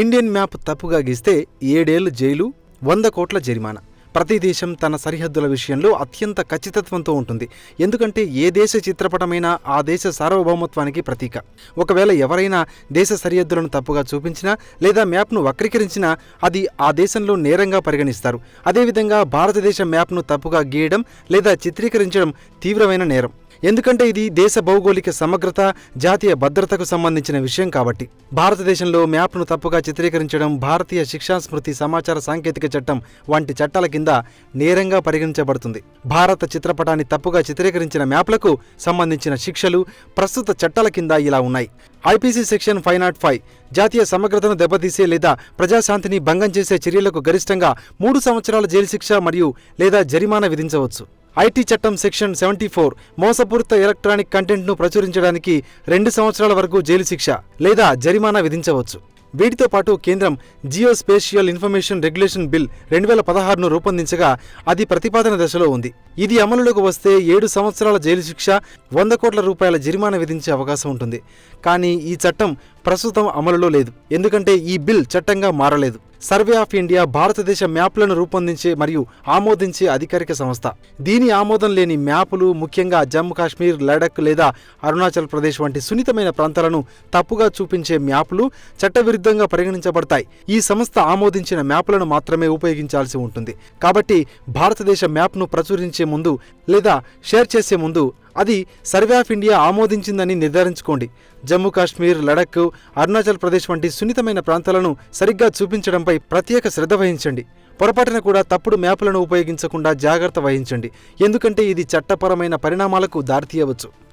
Indian map తప్పుగా గీస్తే ఏడేళ్ళు జైలు వంద కోట్ల జరిమానా. ప్రతి దేశం తన సరిహద్దుల విషయంలో అత్యంత ఖచ్చితత్వంతో ఉంటుంది. ఎందుకంటే ఏ దేశ చిత్రపటమైనా ఆ దేశ సార్వభౌమత్వానికి ప్రతీక. ఒకవేళ ఎవరైనా దేశ సరిహద్దులను తప్పుగా చూపించినా లేదా మ్యాప్ను వక్రీకరించినా అది ఆ దేశంలో నేరంగా పరిగణిస్తారు. అదేవిధంగా భారతదేశ మ్యాప్ను తప్పుగా గీయడం లేదా చిత్రీకరించడం తీవ్రమైన నేరం. ఎందుకంటే ఇది దేశ భౌగోళిక సమగ్రత జాతీయ భద్రతకు సంబంధించిన విషయం కాబట్టి. భారతదేశంలో మ్యాప్ను తప్పుగా చిత్రీకరించడం భారతీయ శిక్షా స్మృతి సమాచార సాంకేతిక చట్టం వంటి చట్టాల కింద నేరంగా పరిగణించబడుతుంది. భారత చిత్రపటాన్ని తప్పుగా చిత్రీకరించిన మ్యాప్లకు సంబంధించిన శిక్షలు ప్రస్తుత చట్టాల కింద ఇలా ఉన్నాయి. IPC section five nought five జాతీయ సమగ్రతను దెబ్బతీసే లేదా ప్రజాశాంతిని భంగం చేసే చర్యలకు గరిష్టంగా మూడు సంవత్సరాల జైలు శిక్ష మరియు లేదా జరిమానా విధించవచ్చు. ఐటీ చట్టం సెక్షన్ సెవెంటీ ఫోర్ మోసపూరిత ఎలక్ట్రానిక్ కంటెంట్ను ప్రచురించడానికి రెండు సంవత్సరాల వరకు జైలు శిక్ష లేదా జరిమానా విధించవచ్చు. వీటితో పాటు కేంద్రం geospatial information regulation bill రెండు వేల పదహారును రూపొందించగా అది ప్రతిపాదన దశలో ఉంది. ఇది అమలులోకి వస్తే ఏడు సంవత్సరాల జైలు శిక్ష వంద కోట్ల రూపాయల జరిమానా విధించే అవకాశం ఉంటుంది. కానీ ఈ చట్టం ప్రస్తుతం అమలులో లేదు. ఎందుకంటే ఈ బిల్ చట్టంగా మారలేదు. సర్వే ఆఫ్ ఇండియా భారతదేశ మ్యాప్లను రూపొందించే మరియు ఆమోదించే అధికారిక సంస్థ. దీని ఆమోదం లేని మ్యాపులు ముఖ్యంగా జమ్మూ కాశ్మీర్ లడక్ లేదా అరుణాచల్ ప్రదేశ్ వంటి సున్నితమైన ప్రాంతాలను తప్పుగా చూపించే మ్యాపులు చట్టవిరుద్ధంగా పరిగణించబడతాయి. ఈ సంస్థ ఆమోదించిన మ్యాపులను మాత్రమే ఉపయోగించాల్సి ఉంటుంది. కాబట్టి భారతదేశ మ్యాప్ను ప్రచురించే ముందు లేదా షేర్ చేసే ముందు అది సర్వే ఆఫ్ ఇండియా ఆమోదించిందని నిర్ధారించుకోండి. జమ్మూ కాశ్మీర్ లడక్ అరుణాచల్ ప్రదేశ్ వంటి సున్నితమైన ప్రాంతాలను సరిగ్గా చూపించడంపై ప్రత్యేక శ్రద్ధ వహించండి. పొరపాటున కూడా తప్పుడు మ్యాపులను ఉపయోగించకుండా జాగ్రత్త వహించండి. ఎందుకంటే ఇది చట్టపరమైన పరిణామాలకు దారితీయవచ్చు.